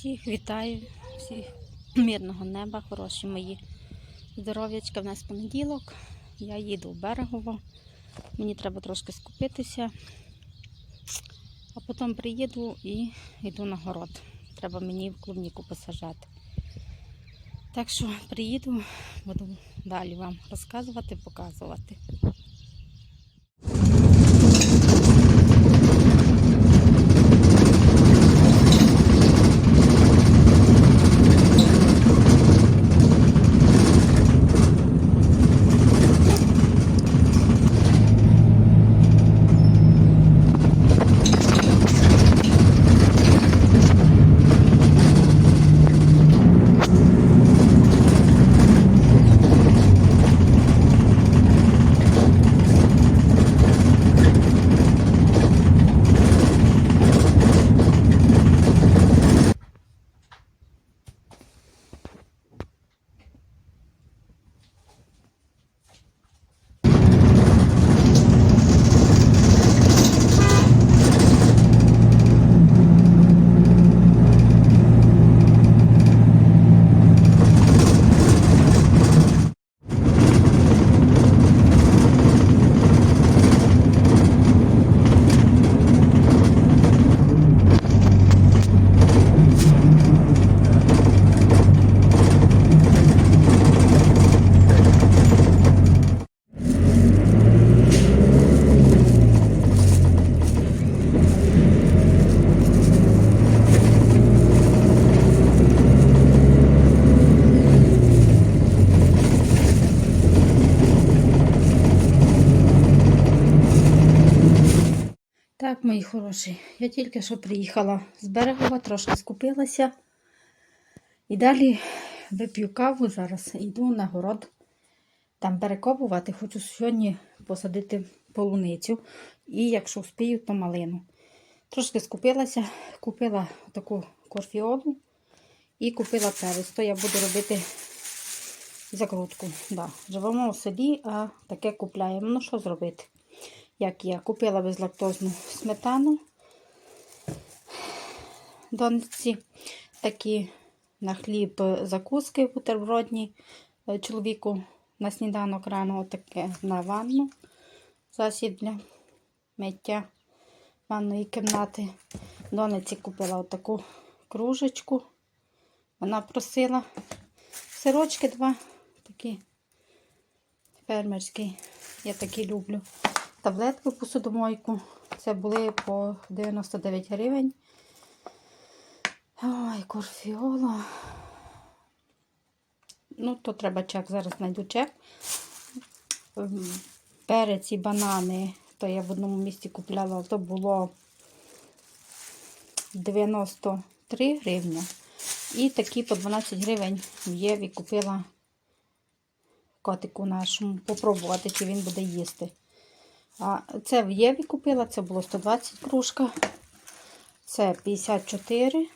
Всіх вітаю, всіх мирного неба, хороші мої здоров'ячка. В нас понеділок. Я їду в берегово. Мені треба трошки скупитися, а потім приїду і йду на город. Треба мені в клубніку посажати. Так що приїду, буду далі вам розказувати, показувати. Так, мої хороші, я тільки що приїхала з берегова, трошки скупилася. І далі вип'ю каву зараз йду на город. Там перекопувати. Хочу сьогодні посадити полуницю. І якщо вспію, то малину. Трошки скупилася, купила таку корфіолу і купила перець. То я буду робити закрутку. Да. Живемо у селі, а таке купляємо. Ну, що зробити? Як я купила безлактозну сметану. Доньці, такі на хліб закуски бутербродні е, чоловіку на сніданок рано, таке на ванну. Засіб для миття ванної кімнати. Дониці купила отаку кружечку. Вона просила сирочки два, такі фермерські, я такі люблю таблетки посудомойку. Це були по 99 гривень. Ой, корфіола. Ну, то треба чек, зараз знайду чек. Перець і банани, то я в одному місці купляла, то було 93 гривні. І такі по 12 гривень в Єві купила котику нашому. Попробувати, чи він буде їсти. Це в Єві купила, це було 120 кружка. Це 54.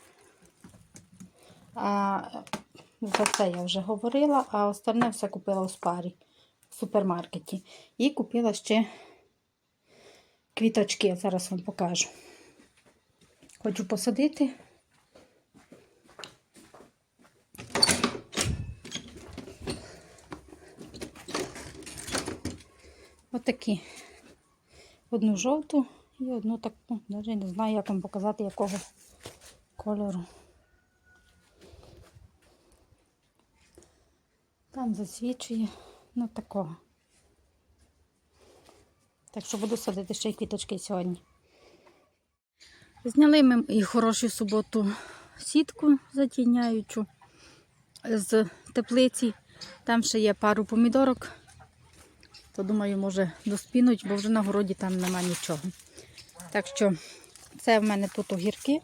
А за це я вже говорила, а остальне все купила у спарі в супермаркеті. І купила ще квіточки, я зараз вам покажу. Хочу посадити. Отакі. Одну жовту і одну таку, навіть не знаю, як вам показати, якого кольору. Там засвічує, ну такого. Так що буду садити ще й квіточки сьогодні. Зняли ми і хорошу суботу сітку затіняючу з теплиці. Там ще є пару помідорок то думаю, може доспінуть, бо вже на городі там нема нічого. Так що це в мене тут огірки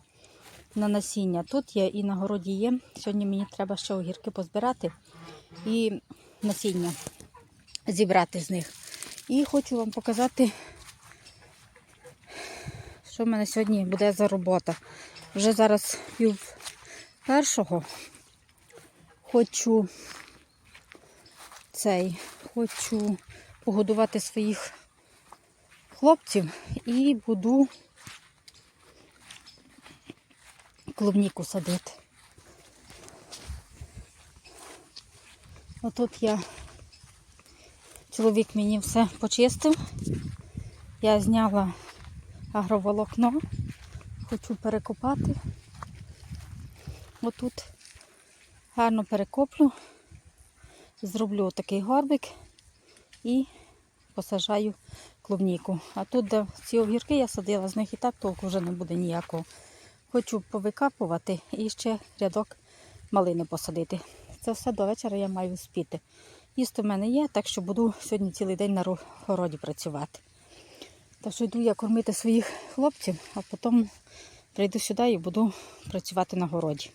на насіння. Тут є і на городі є. Сьогодні мені треба ще огірки позбирати і насіння зібрати з них. І хочу вам показати, що в мене сьогодні буде за робота. Вже зараз пів першого. Хочу цей, хочу погодувати своїх хлопців і буду клубніку садити. Отут я, чоловік мені все почистив. Я зняла агроволокно, хочу перекопати. Отут гарно перекоплю, зроблю такий горбик і посажаю клубніку. А тут, де ці огірки я садила, з них і так толку вже не буде ніякого. Хочу повикапувати і ще рядок малини посадити. Це все до вечора я маю спіти. Їсти в мене є, так що буду сьогодні цілий день на городі працювати. Так що йду я кормити своїх хлопців, а потім прийду сюди і буду працювати на городі.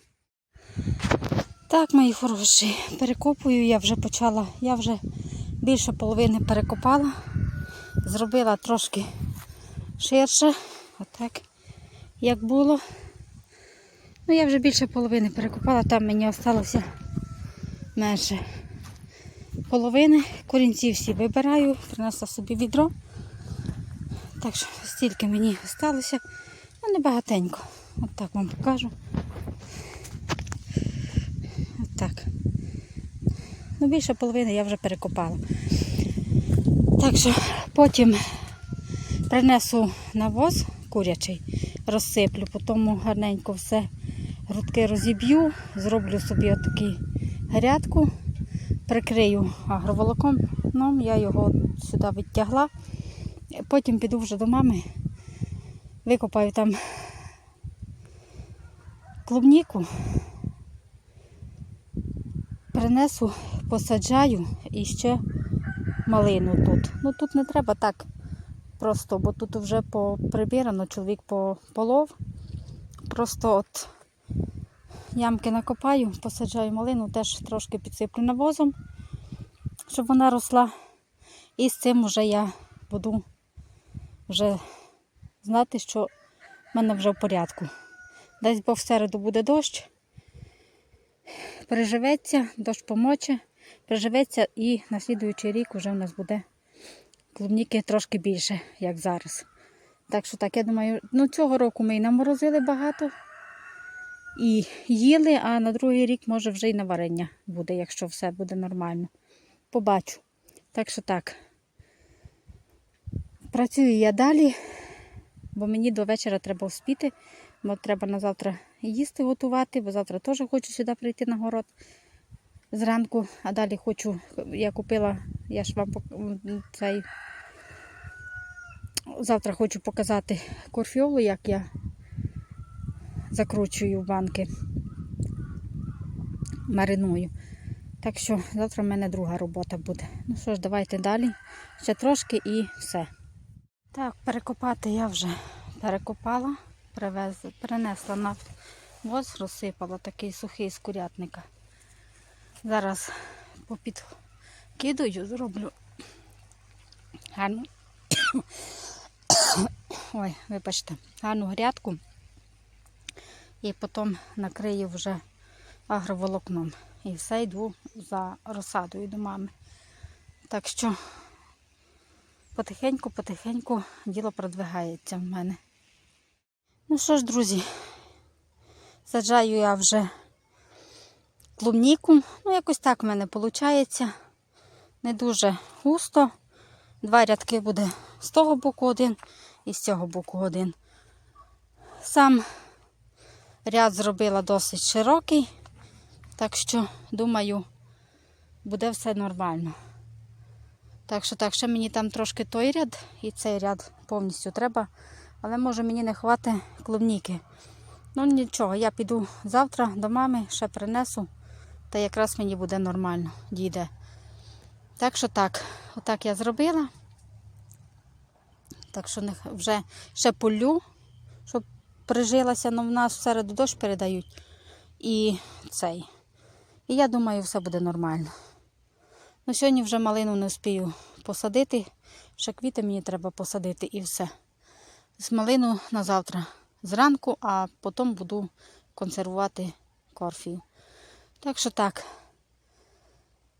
Так, мої хороші, перекопую я вже почала. Я вже більше половини перекопала. Зробила трошки ширше, отак, як було. Ну, я вже більше половини перекопала, там мені залишилося менше половини. Корінці всі вибираю, принесла собі відро. Так що стільки мені залишилося. Ну, не багатенько. От так вам покажу. От так. Ну, більше половини я вже перекопала. Так що потім принесу навоз курячий, розсиплю, потім гарненько все грудки розіб'ю, зроблю собі отаку грядку, прикрию агроволоком, я його сюди відтягла. Потім піду вже до мами, викопаю там клубніку, принесу, посаджаю і ще малину тут. Ну тут не треба так просто, бо тут вже поприбірано, чоловік пополов. Просто от ямки накопаю, посаджаю малину, теж трошки підсиплю навозом, щоб вона росла. І з цим вже я буду вже знати, що в мене вже в порядку. Десь бо в середу буде дощ, переживеться, дощ помоче, переживеться і на слідуючий рік вже в нас буде клубніки трошки більше, як зараз. Так що так, я думаю, ну цього року ми і наморозили багато і їли, а на другий рік може вже й на варення буде, якщо все буде нормально. Побачу. Так що так. Працюю я далі, бо мені до вечора треба вспіти, бо треба на завтра їсти готувати, бо завтра теж хочу сюди прийти на город зранку, а далі хочу, я купила, я ж вам цей. Завтра хочу показати корфіолу, як я закручую в банки, мариную. Так що завтра в мене друга робота буде. Ну що ж, давайте далі. Ще трошки і все. Так, перекопати я вже перекопала, привез, перенесла на воз, розсипала такий сухий з курятника. Зараз попідкидаю, зроблю гарну. Ой, вибачте, гарну грядку і потім накрию вже агроволокном. І все йду за розсадою до мами. Так що потихеньку-потихеньку діло продвигається в мене. Ну що ж, друзі, саджаю я вже клубніку. Ну, якось так в мене виходить. Не дуже густо. Два рядки буде з того боку один і з цього боку один. Сам ряд зробила досить широкий, так що, думаю, буде все нормально. Так що так, ще мені там трошки той ряд і цей ряд повністю треба. Але може мені не хватить клубніки. Ну нічого, я піду завтра до мами, ще принесу, та якраз мені буде нормально, дійде. Так що так, отак я зробила. Так що вже ще полю, щоб прижилася, але в нас всереду дощ передають. І цей. І я думаю, все буде нормально. Ну, сьогодні вже малину не встигаю посадити. Ще квіти мені треба посадити і все. З малину на завтра зранку, а потім буду консервувати корфію. Так що так.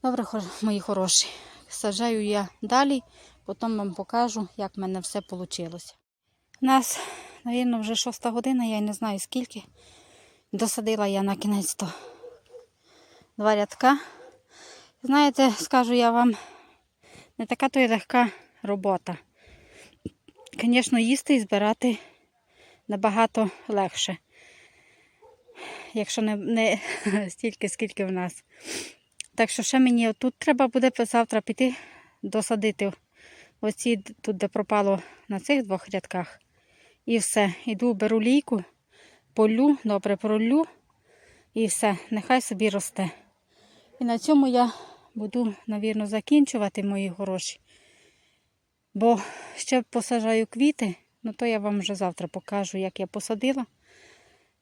Добре, мої хороші. Саджаю я далі, потім вам покажу, як в мене все вийшло. У нас, мабуть, вже шоста година, я й не знаю скільки. Досадила я на кінець то два рядка. Знаєте, скажу я вам, не така то й легка робота. Звісно, їсти і збирати набагато легше. Якщо не, не стільки, скільки в нас. Так що ще мені тут треба буде завтра піти досадити оці тут, де пропало на цих двох рядках. І все. Іду, беру лійку, полю, добре пролю і все. Нехай собі росте. І на цьому я буду, навірно, закінчувати мої гроші. Бо ще посажаю квіти, ну то я вам вже завтра покажу, як я посадила.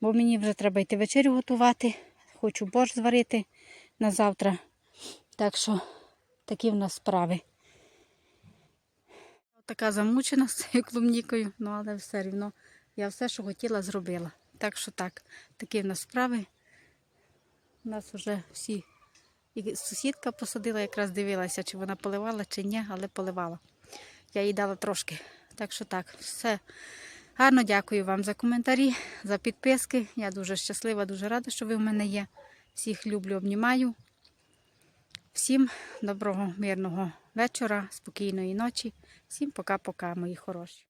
Бо мені вже треба йти вечерю готувати. Хочу борщ зварити на завтра. Так що такі в нас справи. Така замучена з цією клубнікою, ну але все рівно я все, що хотіла, зробила. Так що так, такі в нас справи. У нас вже всі. І сусідка посадила, якраз дивилася, чи вона поливала, чи ні, але поливала. Я їй дала трошки. Так що так, все. Гарно дякую вам за коментарі, за підписки. Я дуже щаслива, дуже рада, що ви в мене є. Всіх люблю, обнімаю. Всім доброго, мирного вечора, спокійної ночі. Всім пока-пока, мої хороші.